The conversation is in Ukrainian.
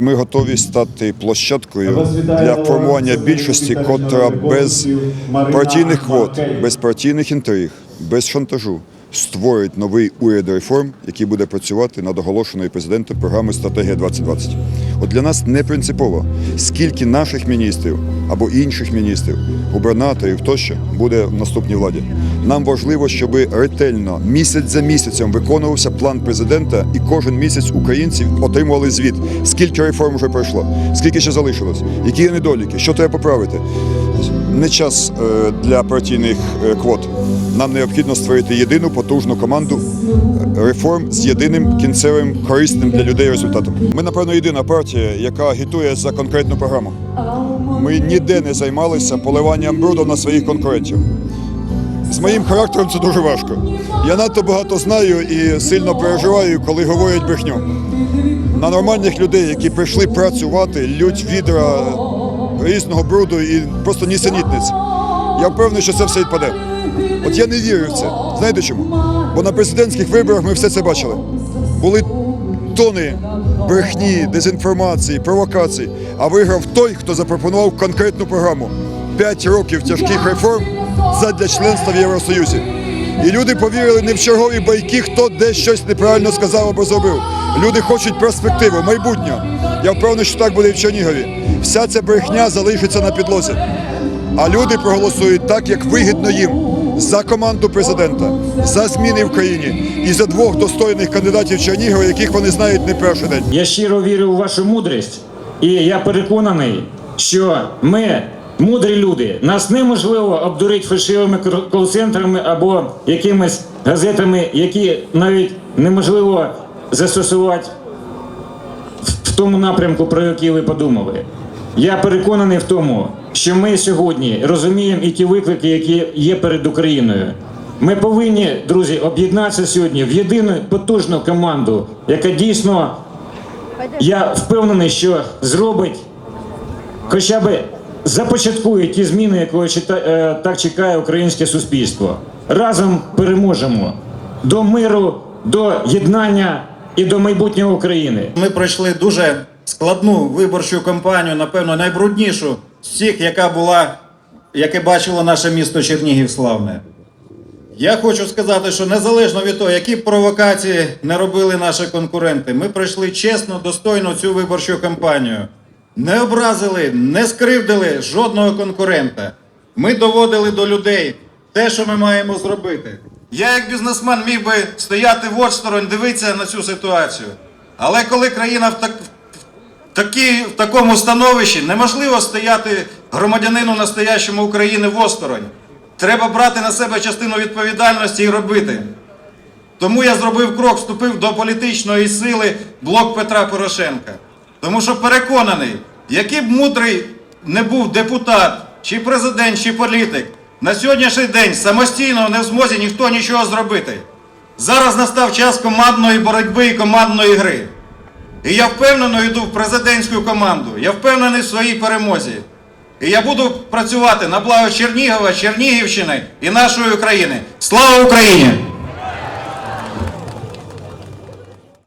Ми готові стати площадкою для формування більшості, котра без партійних квот, без партійних інтриг, без шантажу створить новий уряд реформ, який буде працювати над оголошеною президентом програмою Стратегія 2020. От для нас не принципово, скільки наших міністрів або інших міністрів, губернаторів тощо буде в наступній владі. Нам важливо, щоб ретельно місяць за місяцем виконувався план президента, і кожен місяць українці отримували звіт, скільки реформ вже пройшло, скільки ще залишилось, які є недоліки, що треба поправити. Не час е, для партійних е, квот. Нам необхідно створити єдину потужну команду реформ з єдиним кінцевим корисним для людей результатом. Ми, напевно, єдина партія, яка агітує за конкретну програму. Ми ніде не займалися поливанням бруду на своїх конкурентів. З моїм характером це дуже важко. Я надто багато знаю і сильно переживаю, коли говорять брехню. На нормальних людей, які прийшли працювати, лють відра різного бруду і просто нісенітниць. Я впевнений, що це все відпаде. От я не вірю в це. Знаєте чому? Бо на президентських виборах ми все це бачили. Були тони брехні, дезінформації, провокацій. А виграв той, хто запропонував конкретну програму. П'ять років тяжких реформ задля членства в Євросоюзі. І люди повірили не в чергові байки, хто де щось неправильно сказав або зробив. Люди хочуть перспективу, майбутнього. Я впевнений, що так буде і в Чернігові. Вся ця брехня залишиться на підлозі. А люди проголосують так, як вигідно їм за команду президента, за зміни в країні і за двох достойних кандидатів Чернігова, яких вони знають не перший день. Я щиро вірю у вашу мудрість, і я переконаний, що ми мудрі люди. Нас неможливо обдурити фальшивими кол- кол-центрами або якимись газетами, які навіть неможливо застосувати в тому напрямку, про який ви подумали. Я переконаний в тому, що ми сьогодні розуміємо і ті виклики, які є перед Україною. Ми повинні, друзі, об'єднатися сьогодні в єдину потужну команду, яка дійсно, я впевнений, що зробить, хоча б започаткує ті зміни, якого е, так чекає українське суспільство. Разом переможемо до миру, до єднання і до майбутнього України. Ми пройшли дуже складну виборчу кампанію, напевно, найбруднішу з всіх, яка була, яке бачило наше місто Чернігів славне. Я хочу сказати, що незалежно від того, які провокації не робили наші конкуренти, ми пройшли чесно, достойно цю виборчу кампанію. Не образили, не скривдили жодного конкурента. Ми доводили до людей те, що ми маємо зробити. Я, як бізнесмен, міг би стояти в осторонь, дивитися на цю ситуацію. Але коли країна в, так, такі, в такому становищі, неможливо стояти громадянину настоящому України в осторонь. Треба брати на себе частину відповідальності і робити. Тому я зробив крок, вступив до політичної сили блок Петра Порошенка. Тому що переконаний, який б мудрий не був депутат, чи президент, чи політик, на сьогоднішній день самостійно не в змозі ніхто нічого зробити. Зараз настав час командної боротьби і командної гри. І я впевнено йду в президентську команду. Я впевнений в своїй перемозі. І я буду працювати на благо Чернігова, Чернігівщини і нашої України. Слава Україні!